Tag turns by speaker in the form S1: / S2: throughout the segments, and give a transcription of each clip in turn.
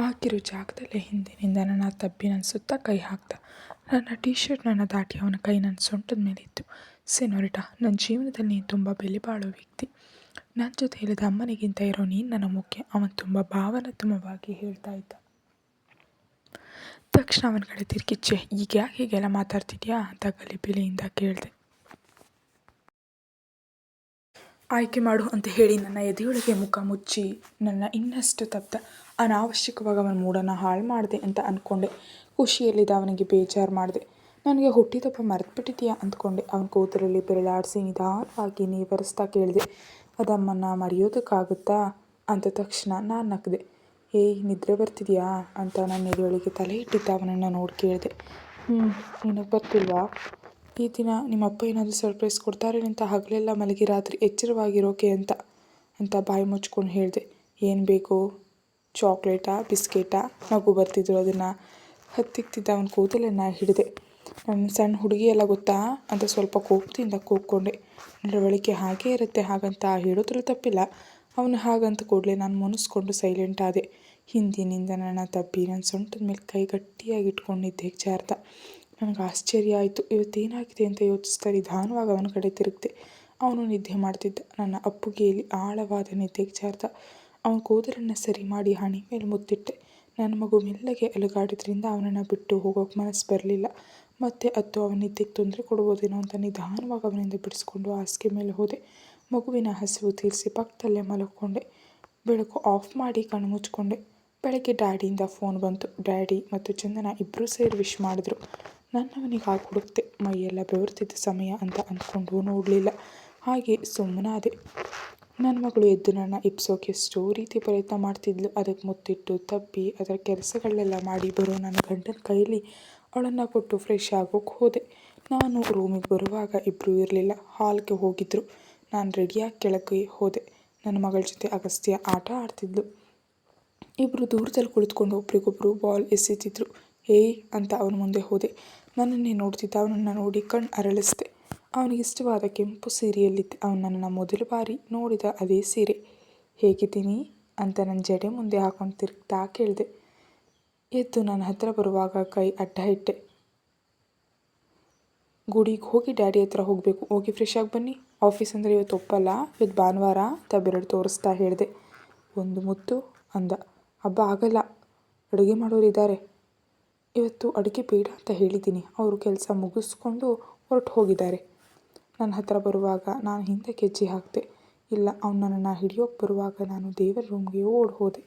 S1: ಹಾಕಿರೋ ಜಾಗದಲ್ಲಿ ಹಿಂದಿನಿಂದ ನನ್ನ ತಬ್ಬಿ ನನ್ನ ಸುತ್ತ ಕೈ ಹಾಕ್ದ. ನನ್ನ ಟೀ ಶರ್ಟ್ನನ್ನು ದಾಟಿ ಅವನ ಕೈ ನನ್ನ ಸೊಂಟದ ಮೇಲೆ ಇತ್ತು. ಸೆನೋರಿಟಾ ನನ್ನ ಜೀವನದಲ್ಲಿ ನೀನು ತುಂಬ ಬೆಲೆ ಬಾಳೋ ವ್ಯಕ್ತಿ. ನನ್ನ ಜೊತೆ ಹೇಳಿದ ಅಮ್ಮನಿಗಿಂತ ಇರೋ ನೀನು ನನ್ನ ಮುಖ್ಯ. ಅವನು ತುಂಬ ಭಾವನಾತ್ಮವಾಗಿ ಹೇಳ್ತಾ ಇದ್ದ. ತಕ್ಷಣ ಅವನ ಕಡೆ ತಿರುಗಿಚ್ಚೆ, ಈಗ ಯಾಕೆ ಹೀಗೆಲ್ಲ ಮಾತಾಡ್ತಿದ್ಯಾ? ಅಂತ ಗಲಿಬಿಲಿಯಿಂದ ಕೇಳಿದೆ. ಆಯ್ಕೆ ಮಾಡು ಅಂತ ಹೇಳಿ ನನ್ನ ಎದೆಯೊಳಗೆ ಮುಖ ಮುಚ್ಚಿ ನನ್ನ ಇನ್ನಷ್ಟು ತಪ್ಪ ಅನಾವಶ್ಯಕವಾಗಿ ಅವನ ಮೂಡನ್ನು ಹಾಳು ಮಾಡಿದೆ ಅಂತ ಅಂದ್ಕೊಂಡೆ ಖುಷಿಯಲ್ಲಿದ್ದ ಅವನಿಗೆ ಬೇಜಾರು ಮಾಡಿದೆ. ನನಗೆ ಹುಟ್ಟಿದಪ್ಪ ಮರೆತುಬಿಟ್ಟಿದೆಯಾ ಅಂದ್ಕೊಂಡೆ. ಅವನ ಕೂದಲಲ್ಲಿ ಬೆರಳಾಡಿಸಿ ನಿಧಾನವಾಗಿ ನೀವರಿಸ್ತಾ ಕೇಳಿದೆ. ಅದಮ್ಮನ್ನು ಮರೆಯೋದಕ್ಕಾಗುತ್ತಾ? ಅಂತ ತಕ್ಷಣ ನಾನು ನಕ್ಕದೆ ಏಯ್, ನಿದ್ರೆ ಬರ್ತಿದೆಯಾ? ಅಂತ ನನ್ನ ಎದೆಯೊಳಗೆ ತಲೆ ಇಟ್ಟಿದ್ದ ಅವನನ್ನು ನೋಡಿ ಕೇಳಿದೆ. ಹ್ಞೂ ನಿನಗೆ ಬರ್ತಿಲ್ವಾ? ಈ ದಿನ ನಿಮ್ಮಪ್ಪ ಏನಾದರೂ ಸರ್ಪ್ರೈಸ್ ಕೊಡ್ತಾರೆ ಅಂತ ಹಗಲೆಲ್ಲ ಮಲಗಿ ರಾತ್ರಿ ಎಚ್ಚರವಾಗಿರೋಕೆ ಅಂತ ಅಂತ ಬಾಯಿ ಮುಚ್ಕೊಂಡು ಹೇಳಿದೆ. ಏನು ಬೇಕು? ಚಾಕ್ಲೇಟಾ, ಬಿಸ್ಕೆಟಾ, ನಗು ಬರ್ತಿದ್ರು ಅದನ್ನು ಹತ್ತಿಕ್ತಿದ್ದ ಅವನ ಕೂದಲನ್ನು ಹಿಡಿದೆ. ನನ್ನ ಸಣ್ಣ ಹುಡುಗಿ ಎಲ್ಲ ಗೊತ್ತಾ? ಅಂತ ಸ್ವಲ್ಪ ಕೋಪದಿಂದ ಕೂಗ್ಕೊಂಡೆ. ನಡವಳಿಕೆ ಹಾಗೇ ಇರುತ್ತೆ, ಹಾಗಂತ ಹೇಳೋದ್ರಲ್ಲಿ ತಪ್ಪಿಲ್ಲ. ಅವನು ಹಾಗಂತ ಕೂಡಲೇ ನಾನು ಮುನಿಸ್ಕೊಂಡು ಸೈಲೆಂಟ್ ಆದೆ. ಹಿಂದಿನಿಂದ ನನ್ನ ತಬ್ಬಿ ನನ್ನ ಸೊಂಟದ ಮೇಲೆ ಕೈ ಗಟ್ಟಿಯಾಗಿ ಇಟ್ಕೊಂಡಿದ್ದೆ ಜಾರ್ದ ನನಗೆ ಆಶ್ಚರ್ಯ ಆಯಿತು. ಇವತ್ತೇನಾಗಿದೆ ಅಂತ ಯೋಚಿಸ್ತಾ ನಿಧಾನವಾಗಿ ಅವನ ಕಡೆ ತಿರುಗಿದೆ. ಅವನು ನಿದ್ದೆ ಮಾಡ್ತಿದ್ದ. ನನ್ನ ಅಪ್ಪುಗೆಯಲ್ಲಿ ಆಳವಾದ ನಿದ್ದೆಗೆ ಜಾರ್ದ ಅವನ ಕೂದಲನ್ನು ಸರಿ ಮಾಡಿ ಹಣಿ ಮೇಲೆ ಮುತ್ತಿಟ್ಟೆ ನನ್ನ ಮಗು ಮೆಲ್ಲಗೆ ಅಲುಗಾಡಿದ್ರಿಂದ ಅವನನ್ನು ಬಿಟ್ಟು ಹೋಗೋಕೆ ಮನಸ್ಸು ಬರಲಿಲ್ಲ. ಮತ್ತೆ ಅತ್ತು ಅವನಿದ್ದಕ್ಕೆ ತೊಂದರೆ ಕೊಡ್ಬೋದೇನೋ ಅಂತ ನಿಧಾನವಾಗಿ ಅವನಿಂದ ಬಿಡಿಸ್ಕೊಂಡು ಹಾಸಿಗೆ ಮೇಲೆ ಹೋದೆ. ಮಗುವಿನ ಹಸಿವು ತೀರಿಸಿ ಪಕ್ಕದಲ್ಲೇ ಮಲಗಿಕೊಂಡೆ. ಬೆಳಕು ಆಫ್ ಮಾಡಿ ಕಣ್ಣು ಮುಚ್ಕೊಂಡೆ ಬೆಳಗ್ಗೆ ಡ್ಯಾಡಿಯಿಂದ ಫೋನ್ ಬಂತು. ಡ್ಯಾಡಿ ಮತ್ತು ಚಂದನ ಇಬ್ಬರೂ ಸೇರಿ ವಿಶ್ ಮಾಡಿದ್ರು. ನನ್ನವನಿಗೆ ಹಾಗೆ ಹುಡುಕ್ತೆ ಮೈಯೆಲ್ಲ ಬೆವರ್ತಿದ್ದ ಸಮಯ ಅಂತ ಅಂದ್ಕೊಂಡು ನೋಡಲಿಲ್ಲ. ಹಾಗೆ ಸುಮ್ಮನಾದೆ. ನನ್ನ ಮಗಳು ಎದ್ದು ನನ್ನ ಇಪ್ಸೋಕೆ ಎಷ್ಟೋ ರೀತಿ ಪ್ರಯತ್ನ ಮಾಡ್ತಿದ್ಲು. ಅದಕ್ಕೆ ಮುತ್ತಿಟ್ಟು ತಬ್ಬಿ ಅದರ ಕೆಲಸಗಳನ್ನೆಲ್ಲ ಮಾಡಿ ಬರೋ ನನ್ನ ಗಂಡನ ಕೈಲಿ ಅವಳನ್ನು ಕೊಟ್ಟು ಫ್ರೆಶ್ ಆಗೋಕೆ ಹೋದೆ. ನಾನು ರೂಮಿಗೆ ಬರುವಾಗ ಇಬ್ಬರು ಇರಲಿಲ್ಲ. ಹಾಲ್ಗೆ ಹೋಗಿದ್ರು. ನಾನು ರೆಡಿಯಾಗಿ ಕೆಳಗೆ ಹೋದೆ. ನನ್ನ ಮಗಳ ಜೊತೆ ಅಗಸ್ತ್ಯ ಆಟ ಆಡ್ತಿದ್ಲು. ಇಬ್ಬರು ದೂರದಲ್ಲಿ ಕುಳಿತುಕೊಂಡು ಒಬ್ರಿಗೊಬ್ಬರು ಬಾಲ್ ಎಸೆತಿದ್ರು. ಏಯ್ ಅಂತ ಅವನ ಮುಂದೆ ಹೋದೆ. ನನ್ನನ್ನೇ ನೋಡ್ತಿದ್ದ. ಅವನನ್ನು ನೋಡಿ ಕಣ್ಣು ಅರಳಿಸ್ದೆ. ಅವನಿಗೆ ಇಷ್ಟವಾದ ಕೆಂಪು ಸೀರೆಯಲ್ಲಿದ್ದೆ ಅವನು ನನ್ನ ಮೊದಲ ಬಾರಿ ನೋಡಿದ ಅದೇ ಸೀರೆ. ಹೇಗಿದ್ದೀನಿ? ಅಂತ ನನ್ನ ಜಡೆ ಮುಂದೆ ಹಾಕೊಂಡು ತಿರುಗ್ತಾ ಕೇಳಿದೆ. ಎದ್ದು ನನ್ನ ಹತ್ರ ಬರುವಾಗ ಕೈ ಅಡ್ಡ ಇಟ್ಟೆ. ಗುಡಿಗೆ ಹೋಗಿ ಡ್ಯಾಡಿ ಹತ್ರ ಹೋಗಬೇಕು. ಹೋಗಿ ಫ್ರೆಶ್ ಆಗಿ ಬನ್ನಿ. ಆಫೀಸ್ ಅಂದರೆ ಇವತ್ತು ಒಪ್ಪಲ್ಲ. ಇವತ್ತು ಭಾನುವಾರ ಅಂತ ಬೆರಳು ತೋರಿಸ್ತಾ ಹೇಳಿದೆ. ಒಂದು ಮುತ್ತು ಅಂದ. ಹಬ್ಬ ಆಗಲ್ಲ. ಅಡುಗೆ ಮಾಡೋರಿದ್ದಾರೆ ಇವತ್ತು ಅಡುಗೆ ಬೇಡ ಅಂತ ಹೇಳಿದ್ದೀನಿ. ಅವರು ಕೆಲಸ ಮುಗಿಸ್ಕೊಂಡು ಹೊರಟು ಹೋಗಿದ್ದಾರೆ. ನನ್ನ ಹತ್ರ ಬರುವಾಗ ನಾನು ಹಿಂದೆ ಕೆಜ್ಜಿ ಹಾಕಿದೆ. ಇಲ್ಲ, ಅವನು ನನ್ನನ್ನು ಹಿಡಿಯೋಕೆ ಬರುವಾಗ ನಾನು ದೇವರ ರೂಮ್ಗೆ ಓಡಿ ಹೋದೆ.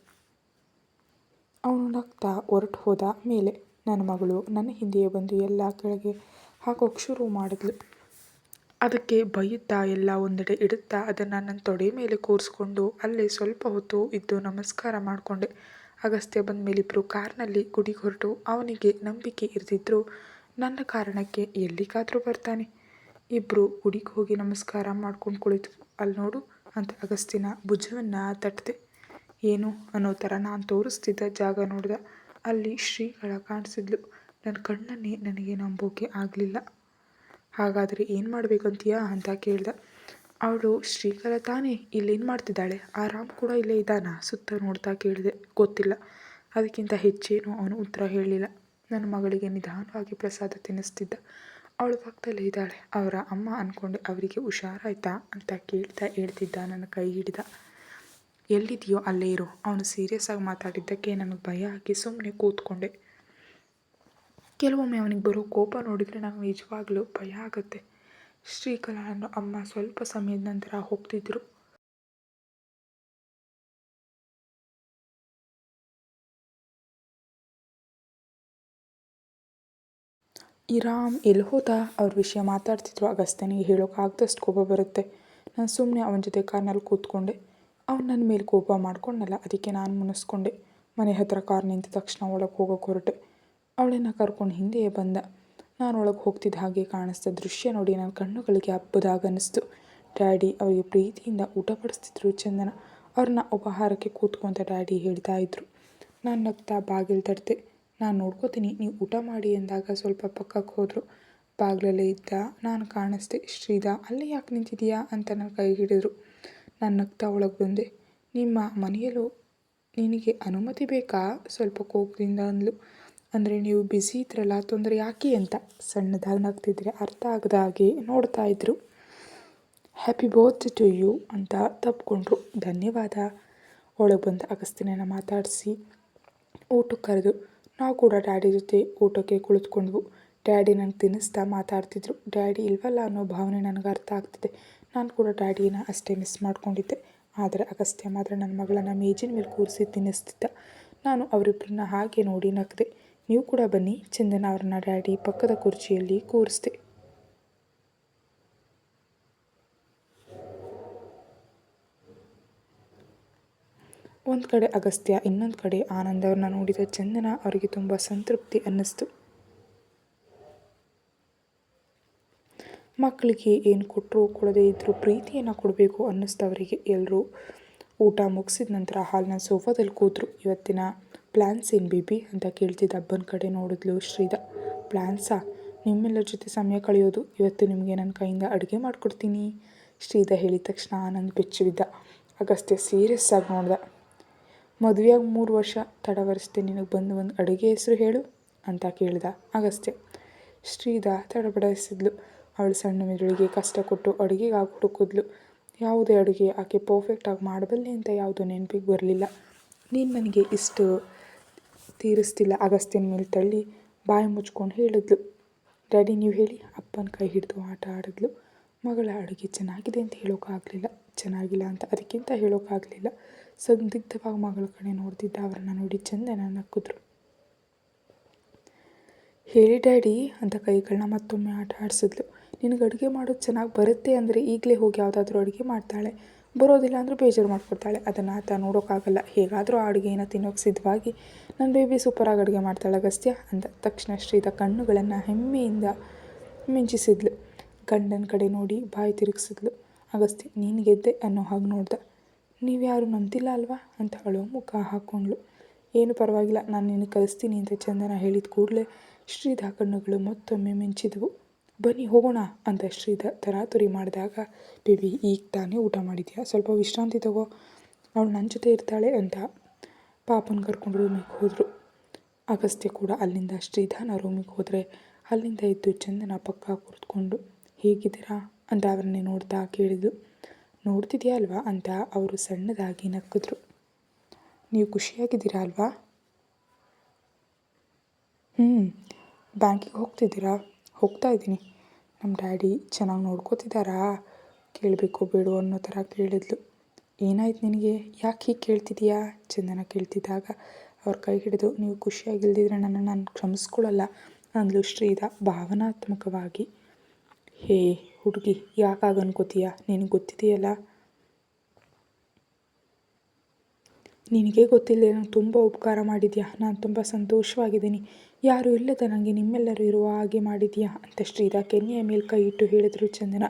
S1: ಅವನು ನಗ್ತಾ ಹೊರಟು ಹೋದ ಮೇಲೆ ನನ್ನ ಮಗಳು ನನ್ನ ಹಿಂದೆಯೇ ಬಂದು ಎಲ್ಲ ಕೆಳಗೆ ಹಾಕೋಕೆ ಶುರು ಮಾಡಿದ್ಲು. ಅದಕ್ಕೆ ಬೈಯುತ್ತಾ ಎಲ್ಲ ಒಂದೆಡೆ ಇಡುತ್ತಾ ಅದನ್ನು ನನ್ನ ತೊಡೆ ಮೇಲೆ ಕೂರಿಸ್ಕೊಂಡು ಅಲ್ಲೇ ಸ್ವಲ್ಪ ಹೊತ್ತು ಇದ್ದು ನಮಸ್ಕಾರ ಮಾಡಿಕೊಂಡೆ. ಅಗಸ್ತ್ಯ ಬಂದ ಮೇಲಿಬ್ಬರು ಕಾರ್ನಲ್ಲಿ ಗುಡಿಗೆ ಹೊರಟು. ಅವನಿಗೆ ನಂಬಿಕೆ ಇರ್ತಿದ್ರು ನನ್ನ ಕಾರಣಕ್ಕೆ ಎಲ್ಲಿಗಾದರೂ ಬರ್ತಾನೆ. ಇಬ್ಬರು ಗುಡಿಗೆ ಹೋಗಿ ನಮಸ್ಕಾರ ಮಾಡ್ಕೊಂಡು ಕುಳಿತು. ಅಲ್ಲಿ ನೋಡು, ಅಂತ ಅಗಸ್ತಿನ ಭುಜವನ್ನು ತಟ್ಟಿದೆ ಏನು ಅನ್ನೋ ಥರ ನಾನು ತೋರಿಸ್ತಿದ್ದ ಜಾಗ ನೋಡಿದೆ. ಅಲ್ಲಿ ಶ್ರೀಗಳ ಕಾಣಿಸಿದ್ಲು. ನನ್ನ ಕಣ್ಣನ್ನೇ ನನಗೆ ನಂಬೋಕೆ ಆಗಲಿಲ್ಲ. ಹಾಗಾದರೆ ಏನು ಮಾಡಬೇಕಂತೀಯಾ ಅಂತ ಕೇಳ್ದೆ. ಅವಳು, ಶ್ರೀಗಳ ತಾನೇ ಇಲ್ಲೇನು ಮಾಡ್ತಿದ್ದಾಳೆ? ಆರಾಮ್ ಕೂಡ ಇಲ್ಲೇ ಇದ್ದಾನ? ಸುತ್ತ ನೋಡ್ತಾ ಕೇಳಿದೆ. ಗೊತ್ತಿಲ್ಲ. ಅದಕ್ಕಿಂತ ಹೆಚ್ಚೇನು ಅವನು ಉತ್ತರ ಹೇಳಲಿಲ್ಲ. ನನ್ನ ಮಗಳಿಗೆ ನಿಧಾನವಾಗಿ ಪ್ರಸಾದ ತಿನ್ನಿಸ್ತಿದ್ದ. ಅವಳು ಪಕ್ಕದಲ್ಲೇ ಇದ್ದಾಳೆ. ಅವರ ಅಮ್ಮ ಅಂದ್ಕೊಂಡು ಅವರಿಗೆ ಹುಷಾರಾಯ್ತಾ ಅಂತ ಕೇಳ್ತಾ ಹೇಳ್ತಿದ್ದ ನನ್ನ ಕೈ ಹಿಡಿದ. ಎಲ್ಲಿದೆಯೋ ಅಲ್ಲೇ ಇರು. ಅವನು ಸೀರಿಯಸ್ ಆಗಿ ಮಾತಾಡಿದ್ದಕ್ಕೆ ನನಗೆ ಭಯ ಆಗಿ ಸುಮ್ಮನೆ ಕೂತ್ಕೊಂಡೆ. ಕೆಲವೊಮ್ಮೆ ಅವನಿಗೆ ಬರೋ ಕೋಪ ನೋಡಿದರೆ ನನಗೆ ನಿಜವಾಗ್ಲೂ ಭಯ ಆಗುತ್ತೆ. ಶ್ರೀಕಲಾಳನ್ನು ಅಮ್ಮ ಸ್ವಲ್ಪ ಸಮಯದ ನಂತರ ಹೋಗ್ತಿದ್ರು. ಇರಾಮ್ ಎಲ್ಲಿ ಹೋದ ಅವ್ರ ವಿಷಯ ಮಾತಾಡ್ತಿದ್ರು. ಅಗಸ್ತ್ಯನಿಗೆ ಹೇಳೋಕ್ಕಾಗ್ದಷ್ಟು ಕೋಪ ಬರುತ್ತೆ. ನಾನು ಸುಮ್ಮನೆ ಅವನ ಜೊತೆ ಕಾರ್ನಲ್ಲಿ ಕೂತ್ಕೊಂಡೆ. ಅವ್ನು ನನ್ನ ಮೇಲೆ ಕೋಪ ಮಾಡ್ಕೊಂಡಲ್ಲ ಅದಕ್ಕೆ ನಾನು ಮುನಿಸ್ಕೊಂಡೆ. ಮನೆ ಹತ್ತಿರ ಕಾರ್ ನಿಂತ ತಕ್ಷಣ ಒಳಗೆ ಹೋಗೋಕೆ ಹೊರಟೆ. ಅವಳನ್ನು ಕರ್ಕೊಂಡು ಹಿಂದೆಯೇ ಬಂದ. ನಾನು ಒಳಗೆ ಹೋಗ್ತಿದ್ದ ಹಾಗೆ ಕಾಣಿಸ್ದ ದೃಶ್ಯ ನೋಡಿ ನನ್ನ ಕಣ್ಣುಗಳಿಗೆ ಹಬ್ಬದಾಗ ಅನ್ನಿಸ್ತು. ಡ್ಯಾಡಿ ಅವರಿಗೆ ಪ್ರೀತಿಯಿಂದ ಊಟ ಪಡಿಸ್ತಿದ್ರು ಚಂದನ. ಅವ್ರನ್ನ ಉಪಹಾರಕ್ಕೆ ಕೂತ್ಕೊಂತ ಡ್ಯಾಡಿ ಹೇಳ್ತಾ ಇದ್ರು. ನಾನು ನಗ್ತಾ ಬಾಗಿಲು ತಡ್ದೆ ನಾನು ನೋಡ್ಕೋತೀನಿ. ನೀವು ಊಟ ಮಾಡಿ ಎಂದಾಗ ಸ್ವಲ್ಪ ಪಕ್ಕಕ್ಕೆ ಹೋದರು. ಬಾಗಿಲಲ್ಲೇ ಇದ್ದ. ನಾನು ಕಾಣಿಸ್ದೆ ಶ್ರೀದಾ ಅಲ್ಲಿ ಯಾಕೆ ನಿಂತಿದೀಯಾ ಅಂತ ನನ್ನ ಕೈ ಹಿಡಿದ್ರು. ನಾನು ನಗ್ತಾ ಒಳಗೆ ಬಂದೆ. ನಿಮ್ಮ ಮನೆಯಲ್ಲೂ ನಿನಗೆ ಅನುಮತಿ ಬೇಕಾ? ಸ್ವಲ್ಪ ಕೋಪದಿಂದ ಅಂದ್ಲು. ಅಂದರೆ ನೀವು ಬ್ಯುಸಿ ಇದ್ರಲ್ಲ, ತೊಂದರೆ ಯಾಕೆ ಅಂತ. ಸಣ್ಣದಾಗಿ ನಗ್ತಿದ್ರೆ ಅರ್ಥ ಆಗದ ಹಾಗೆ ನೋಡ್ತಾ ಇದ್ರು. ಹ್ಯಾಪಿ ಬರ್ತ್ ಟು ಯು ಅಂತ ತಪ್ಕೊಂಡ್ರು. ಧನ್ಯವಾದ. ಒಳಗೆ ಬಂದು ಅಗಸ್ತಿನ ಮಾತಾಡಿಸಿ ಊಟಕ್ಕೆ ಕರೆದು. ನಾವು ಕೂಡ ಡ್ಯಾಡಿ ಜೊತೆ ಊಟಕ್ಕೆ ಕುಳಿತುಕೊಂಡ್ವು. ಡ್ಯಾಡಿ ನನಗೆ ತಿನ್ನಿಸ್ತಾ ಮಾತಾಡ್ತಿದ್ರು. ಡ್ಯಾಡಿ ಇಲ್ವಲ್ಲ ಅನ್ನೋ ಭಾವನೆ ನನಗೆ ಅರ್ಥ ಆಗ್ತಿದೆ. ನಾನು ಕೂಡ ಡ್ಯಾಡಿನ ಅಷ್ಟೇ ಮಿಸ್ ಮಾಡ್ಕೊಂಡಿದ್ದೆ. ಆದರೆ ಅಗಸ್ತ್ಯ ಮಾತ್ರ ನನ್ನ ಮಗಳನ್ನ ಮೇಜಿನ ಮೇಲೆ ಕೂರಿಸಿ ತಿನ್ನಿಸ್ತಿದ್ದ. ನಾನು ಅವರಿಬ್ಬರನ್ನ ಹಾಗೆ ನೋಡಿ ನಕ್ಕದೆ ನೀವು ಕೂಡ ಬನ್ನಿ. ಚಂದನ ಅವ್ರನ್ನ ಡ್ಯಾಡಿ ಪಕ್ಕದ ಕುರ್ಚಿಯಲ್ಲಿ ಕೂರಿಸ್ದೆ. ಒಂದು ಕಡೆ ಅಗಸ್ತ್ಯ, ಇನ್ನೊಂದು ಕಡೆ ಆನಂದ್ ಅವ್ರನ್ನ ನೋಡಿದ ಚಂದನ ಅವರಿಗೆ ತುಂಬ ಸಂತೃಪ್ತಿ ಅನ್ನಿಸ್ತು. ಮಕ್ಕಳಿಗೆ ಏನು ಕೊಟ್ಟರು ಕೊಡದೇ ಇದ್ದರೂ ಪ್ರೀತಿಯನ್ನು ಕೊಡಬೇಕು ಅನ್ನಿಸ್ತವರಿಗೆ ಎಲ್ಲರೂ ಊಟ ಮುಗಿಸಿದ ನಂತರ ಹಾಲ್ನ ಸೋಫಾದಲ್ಲಿ ಕೂತರು. ಇವತ್ತಿನ ಪ್ಲ್ಯಾನ್ಸ್ ಏನು ಬೇಬಿ ಅಂತ ಕೇಳ್ತಿದ್ದ ಅಬ್ಬನ ಕಡೆ ನೋಡಿದ್ಲು ಶ್ರೀದ ಪ್ಲ್ಯಾನ್ಸಾ ನಿಮ್ಮೆಲ್ಲರ ಜೊತೆ ಸಮಯ ಕಳೆಯೋದು. ಇವತ್ತು ನಿಮಗೆ ನನ್ನ ಕೈಯಿಂದ ಅಡುಗೆ ಮಾಡಿಕೊಡ್ತೀನಿ ಶ್ರೀದ ಹೇಳಿದ ತಕ್ಷಣ ಆನಂದ್ ಬೆಚ್ಚಿ ಬಿದ್ದ ಅಗಸ್ತ್ಯ ಸೀರಿಯಸ್ ಆಗಿ ನೋಡ್ದ. ಮದುವೆಯಾಗಿ ಮೂರು ವರ್ಷ ತಡವರಿಸ್ದೆ ನಿನಗೆ ಬಂದು ಒಂದು ಅಡುಗೆ ಹೆಸರು ಹೇಳು ಅಂತ ಕೇಳಿದ. ಅಗಸ್ತ್ಯ ಶ್ರೀದ ತಡಬಡಿಸಿದ್ಲು. ಅವಳು ಸಣ್ಣ ಮೆದುಳಿಗೆ ಕಷ್ಟ ಕೊಟ್ಟು ಅಡುಗೆಗೆ ಹಾಕಿ ಹುಡುಕಿದ್ಲು ಯಾವುದೇ ಅಡುಗೆ ಆಕೆ ಪರ್ಫೆಕ್ಟಾಗಿ ಮಾಡಬಲ್ಲೆ ಅಂತ ಯಾವುದೋ ನೆನಪಿಗೆ ಬರಲಿಲ್ಲ. ನೀನು ನನಗೆ ಇಷ್ಟು ತೀರಿಸ್ತಿಲ್ಲ ಅಗಸ್ತ್ಯನ ಮೇಲೆ ತಳ್ಳಿ ಬಾಯಿ ಮುಚ್ಕೊಂಡು ಹೇಳಿದ್ಲು. ಡ್ಯಾಡಿ, ನೀವು ಹೇಳಿ. ಅಪ್ಪನ ಕೈ ಹಿಡಿದು ಆಟ ಆಡಿದ್ಲು. ಮಗಳ ಅಡುಗೆ ಚೆನ್ನಾಗಿದೆ ಅಂತ ಹೇಳೋಕ್ಕಾಗಲಿಲ್ಲ ಚೆನ್ನಾಗಿಲ್ಲ ಅಂತ ಅದಕ್ಕಿಂತ ಹೇಳೋಕ್ಕಾಗಲಿಲ್ಲ ಸಂದಿಗ್ಧವಾಗಿ ಮಗಳ ಕಡೆ ನೋಡ್ತಿದ್ದ ಅವರನ್ನು ನೋಡಿ ಚಂದನ ನಕ್ಕಿದ್ರು ಹೇಳಿ ಡ್ಯಾಡಿ ಅಂತ ಕೈಗಳನ್ನ ಮತ್ತೊಮ್ಮೆ ಆಟ ಆಡಿಸಿದ್ಲು. ನಿನಗೆ ಅಡುಗೆ ಮಾಡೋದು ಚೆನ್ನಾಗಿ ಬರುತ್ತೆ ಅಂದರೆ ಈಗಲೇ ಹೋಗಿ ಯಾವುದಾದ್ರೂ ಅಡುಗೆ ಮಾಡ್ತಾಳೆ. ಬರೋದಿಲ್ಲ ಅಂದರೆ ಬೇಜಾರು ಮಾಡ್ಕೊಡ್ತಾಳೆ. ಅದನ್ನು ಆತ ನೋಡೋಕ್ಕಾಗಲ್ಲ ಹೇಗಾದರೂ ಆ ಅಡುಗೆನ ತಿನ್ನೋಕೆ ಸಿದ್ಧವಾಗಿ ನನ್ನ ಬೇಬಿ ಸೂಪರಾಗಿ ಅಡುಗೆ ಮಾಡ್ತಾಳೆ ಅಗಸ್ತ್ಯ ಅಂದ ತಕ್ಷಣ ಶ್ರೀದ ಕಣ್ಣುಗಳನ್ನು ಹೆಮ್ಮೆಯಿಂದ ಮಿಂಚಿಸಿದ್ಲು. ಗಂಡನ ಕಡೆ ನೋಡಿ ಬಾಯಿ ತಿರುಗಿಸಿದ್ಲು. ಅಗಸ್ತ್ಯ, ನೀನು ಗೆದ್ದೆ ಅನ್ನೋ ಹಾಗೆ ನೋಡ್ದೆ. ಯಾರು ನಂಬ್ತಿಲ್ಲ ಅಲ್ವಾ? ಅಂತ ಅಳೋ ಮುಖ ಹಾಕ್ಕೊಂಡ್ಳು ಏನು ಪರವಾಗಿಲ್ಲ, ನಾನು ನಿನಗೆ ಕಲಿಸ್ತೀನಿ ಅಂತ ಚಂದನ ಹೇಳಿದ ಕೂಡಲೇ ಶ್ರೀಧ ಕಣ್ಣುಗಳು ಮತ್ತೊಮ್ಮೆ ಮಿಂಚಿದವು. ಬನ್ನಿ, ಹೋಗೋಣ ಅಂತ ಶ್ರೀಧ ತರಾತುರಿ ಮಾಡಿದಾಗ, ಬೇಬಿ, ಈಗ ತಾನೇ ಊಟ ಮಾಡಿದ್ಯಾ? ಸ್ವಲ್ಪ ವಿಶ್ರಾಂತಿ ತಗೋ. ಅವಳು ನನ್ನ ಜೊತೆ ಇರ್ತಾಳೆ ಅಂತ ಪಾಪನ ಕರ್ಕೊಂಡು ರೂಮಿಗೆ ಹೋದರು. ಅಗಸ್ತ್ಯ ಕೂಡ ಅಲ್ಲಿಂದ ಶ್ರೀಧಾನ ರೂಮಿಗೆ ಹೋದರೆ ಅಲ್ಲಿಂದ ಇದ್ದು ಚಂದನ ಪಕ್ಕ ಕೂತ್ಕೊಂಡು, ಹೇಗಿದ್ದೀರಾ? ಅಂತ ಅವರನ್ನೇ ನೋಡ್ತಾ ಕೇಳಿದ್ಲು. ನೋಡ್ತಿದ್ಯಾ ಅಲ್ವಾ ಅಂತ ಅವರು ಸಣ್ಣದಾಗಿ ನಕ್ಕಿದ್ರು. ನೀವು ಖುಷಿಯಾಗಿದ್ದೀರಾ ಅಲ್ವಾ ಹ್ಞೂ ಬ್ಯಾಂಕಿಗೆ ಹೋಗ್ತಿದ್ದೀರಾ? ಹೋಗ್ತಾ ಇದ್ದೀನಿ. ನಮ್ಮ ಡ್ಯಾಡಿ ಚೆನ್ನಾಗಿ ನೋಡ್ಕೋತಿದ್ದಾರಾ? ಕೇಳಬೇಕು ಬೇಡು ಅನ್ನೋ ಥರ ಕೇಳಿದ್ಲು. ಏನಾಯ್ತು ನಿನಗೆ? ಯಾಕೆ ಹೀಗೆ ಕೇಳ್ತಿದೀಯಾ ಚಂದನ ಕೇಳ್ತಿದ್ದಾಗ ಅವ್ರ ಕೈ ಹಿಡಿದು, ನೀವು ಖುಷಿಯಾಗಿಲ್ದಿದ್ರೆ ನನ್ನ ನಾನು ಕ್ಷಮಿಸ್ಕೊಳ್ಳಲ್ಲ ಅಂದ್ಲು ಶ್ರೀದ ಭಾವನಾತ್ಮಕವಾಗಿ. ಹೇ ಹುಡುಗಿ, ಯಾಕಾಗ ಅನ್ಕೋತೀಯ? ನಿನಗೆ ಗೊತ್ತಿದೆಯಲ್ಲ? ನಿನಗೆ ಗೊತ್ತಿಲ್ಲ ನಾನು ತುಂಬ ಉಪಕಾರ ಮಾಡಿದ್ಯಾ? ನಾನು ತುಂಬ ಸಂತೋಷವಾಗಿದ್ದೀನಿ. ಯಾರು ಇಲ್ಲದ ನನಗೆ ನಿಮ್ಮೆಲ್ಲರೂ ಇರುವ ಹಾಗೆ ಮಾಡಿದ್ಯಾ? ಅಂತ ಶ್ರೀಧಾ ಕೆನ್ನೆಯ ಮೇಲೆ ಕೈ ಇಟ್ಟು ಹೇಳಿದ್ರು ಚಂದನ.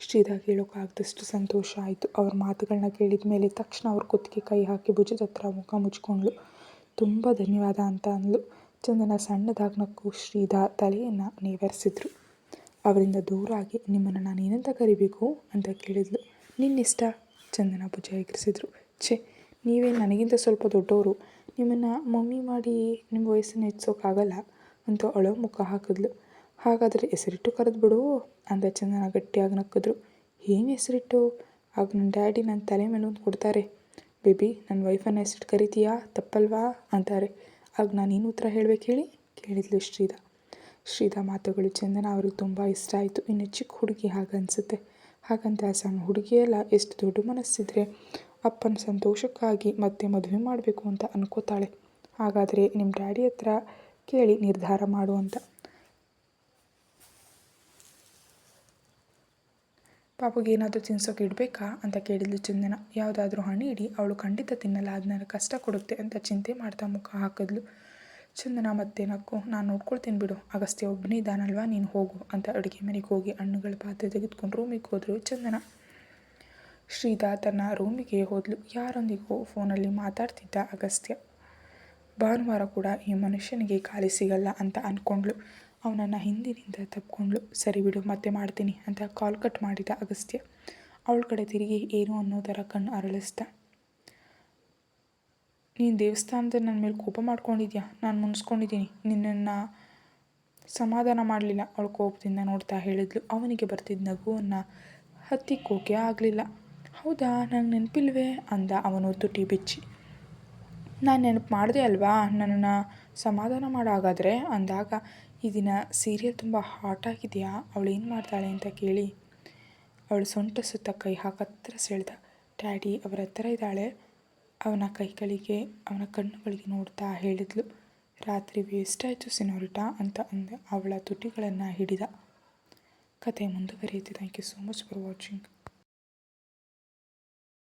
S1: ಶ್ರೀಧಾ ಕೇಳೋಕ್ಕಾಗದಷ್ಟು ಸಂತೋಷ ಆಯಿತು. ಅವ್ರ ಮಾತುಗಳನ್ನ ಕೇಳಿದ ಮೇಲೆ ತಕ್ಷಣ ಅವ್ರ ಕುತ್ತಿಗೆ ಕೈ ಹಾಕಿ ಭುಜದ ಹತ್ರ ಮುಖ ಮುಚ್ಕೊಂಡ್ಳು. ತುಂಬ ಧನ್ಯವಾದ ಅಂತ ಅಂದ್ಲು. ಚಂದನ ಸಣ್ಣದಾಗಿ ನಕ್ಕು ಶ್ರೀಧಾ ತಲೆಯನ್ನು ನೇವರಿಸಿದ್ರು. ಅವರಿಂದ ದೂರಾಗಿ ನಿಮ್ಮನ್ನು ನಾನು ಏನಂತ ಕರಿಬೇಕು ಅಂತ ಕೇಳಿದ್ಲು. ನಿನ್ನಿಷ್ಟ? ಚಂದನ ಭುಜ ಎಗರಿಸಿದ್ರು. ಛೇ, ನೀವೇ ನನಗಿಂತ ಸ್ವಲ್ಪ ದೊಡ್ಡವರು. ನಿಮ್ಮನ್ನು ಮಮ್ಮಿ ಮಾಡಿ ನಿಮ್ಮ ವಯಸ್ಸನ್ನು ಹೆಚ್ಚಿಸೋಕ್ಕಾಗಲ್ಲ ಅಂತ ಅಳೋ ಮುಖ ಹಾಕಿದ್ಲು. ಹಾಗಾದರೆ ಹೆಸರಿಟ್ಟು ಕರೆದು ಬಿಡು ಅಂತ ಚಂದನ ಗಟ್ಟಿಯಾಗಿ ನಕ್ಕಿದ್ರು. ಏನು ಹೆಸರಿಟ್ಟು? ಆಗ ನನ್ನ ಡ್ಯಾಡಿ ನನ್ನ ತಲೆ ಮೇಲೆ ಒಂದು ಕೊಡ್ತಾರೆ. ಬೇಬಿ, ನನ್ನ ವೈಫನ್ನು ಹೆಸರಿಟ್ಟು ಕರಿತೀಯಾ? ತಪ್ಪಲ್ವಾ? ಅಂತಾರೆ. ಆಗ ನಾನು ಏನು ಉತ್ತರ ಹೇಳಬೇಕು ಹೇಳಿ? ಕೇಳಿದ್ಲು ಶ್ರೀಧಾ ಶ್ರೀಧಾ ಮಾತುಗಳು ಚಂದನ ಅವ್ರಿಗೆ ತುಂಬ ಇಷ್ಟ ಆಯಿತು. ಇನ್ನು ಚಿಕ್ಕ ಹುಡುಗಿ ಹಾಗನ್ಸುತ್ತೆ ಹಾಗಂತ ಸಣ್ಣ ಹುಡುಗಿಯೆಲ್ಲ ಎಷ್ಟು ದೊಡ್ಡ ಮನಸ್ಸಿದ್ರೆ ಅಪ್ಪನ ಸಂತೋಷಕ್ಕಾಗಿ ಮತ್ತೆ ಮದುವೆ ಮಾಡಬೇಕು ಅಂತ ಅನ್ಕೋತಾಳೆ. ಹಾಗಾದರೆ ನಿಮ್ಮ ಡ್ಯಾಡಿ ಹತ್ರ ಕೇಳಿ ನಿರ್ಧಾರ ಮಾಡು ಅಂತ. ಪಾಪಗೆ ಏನಾದರೂ ತಿನ್ಸೋಕೆ ಇಡಬೇಕಾ ಅಂತ ಕೇಳಿದ್ಲು ಚಂದನ. ಯಾವುದಾದ್ರೂ ಹಣ್ಣು ಇಡಿ, ಅವಳು ಖಂಡಿತ ತಿನ್ನಲ್ಲ. ಅದು ನನಗೆ ಕಷ್ಟ ಕೊಡುತ್ತೆ ಅಂತ ಚಿಂತೆ ಮಾಡ್ತಾ ಮುಖ ಹಾಕಿದ್ಲು. ಚಂದನ, ಮತ್ತೆ ನಕ್ಕು, ನಾನು ನೋಡ್ಕೊಳ್ತೀನಿ ಬಿಡು. ಅಗಸ್ತ್ಯ ಒಬ್ಬನೇ ಇದ್ದಾನಲ್ವಾ, ನೀನು ಹೋಗು ಅಂತ ಅಡುಗೆ ಮನೆಗೆ ಹೋಗಿ ಹಣ್ಣುಗಳ ಪಾತ್ರೆ ತೆಗೆದುಕೊಂಡು ರೂಮಿಗೆ ಹೋದರು ಚಂದನ. ಶ್ರೀಧಾ ತನ್ನ ರೂಮಿಗೆ ಹೋದಳು ಯಾರೊಂದಿಗೂ ಫೋನಲ್ಲಿ ಮಾತಾಡ್ತಿದ್ದ ಅಗಸ್ತ್ಯ. ಭಾನುವಾರ ಕೂಡ ಈ ಮನುಷ್ಯನಿಗೆ ಖಾಲಿ ಸಿಗಲ್ಲ ಅಂತ ಅಂದ್ಕೊಂಡ್ಳು ಅವನನ್ನು ಹಿಂದಿನಿಂದ ತಪ್ಕೊಂಡ್ಳು. ಸರಿ ಬಿಡು, ಮತ್ತೆ ಮಾಡ್ತೀನಿ ಅಂತ ಕಾಲ್ ಕಟ್ ಮಾಡಿದ ಅಗಸ್ತ್ಯ. ಅವಳ ಕಡೆ ತಿರುಗಿ, ಏನು ಅನ್ನೋ ಥರ ಕಣ್ಣು ಅರಳಿಸ್ದ ನೀನು ದೇವಸ್ಥಾನದ ನನ್ನ ಮೇಲೆ ಕೋಪ ಮಾಡ್ಕೊಂಡಿದ್ಯಾ? ನಾನು ಮುನ್ಸ್ಕೊಂಡಿದ್ದೀನಿ. ನಿನ್ನನ್ನು ಸಮಾಧಾನ ಮಾಡಲಿಲ್ಲ. ಅವಳು ಕೋಪದಿಂದ ನೋಡ್ತಾ ಹೇಳಿದ್ಲು. ಅವನಿಗೆ ಬರ್ತಿದ್ದ ನಗುವನ್ನು ಹತ್ತಿಕ್ಕೋಕೆ ಆಗಲಿಲ್ಲ. ಹೌದಾ? ನಂಗೆ ನೆನಪಿಲ್ವೇ? ಅಂದ ಅವನು ತುಟಿ ಬಿಚ್ಚಿ. ನಾನು ನೆನಪು ಮಾಡಿದೆ ಅಲ್ವಾ? ನನ್ನನ್ನು ಸಮಾಧಾನ ಮಾಡಾಗಾದರೆ? ಅಂದಾಗ, ಈ ದಿನ ಸೀರಿಯಲ್ ತುಂಬ ಹಾಟ್ ಆಗಿದೆಯಾ? ಅವಳು ಏನು ಮಾಡ್ತಾಳೆ ಅಂತ ಕೇಳಿ ಅವಳು ಸೊಂಟ ಸುತ್ತ ಕೈ ಹಾಕತ್ರ ಸೆಳೆದ ಡ್ಯಾಡಿ, ಅವರ ಹತ್ರ ಇದ್ದಾಳೆ. ಅವನ ಕೈಗಳಿಗೆ, ಅವನ ಕಣ್ಣುಗಳಿಗೆ ನೋಡ್ತಾ ಹೇಳಿದ್ಲು. ರಾತ್ರಿ ವೇಸ್ಟಾಯಿತು ಸಿನೋರಿಟ ಅಂತ ಅಂದೆ ಅವಳ ತುಟಿಗಳನ್ನು ಹಿಡಿದ. ಕತೆ ಮುಂದುವರಿಯುತ್ತೆ. Thank you so much for watching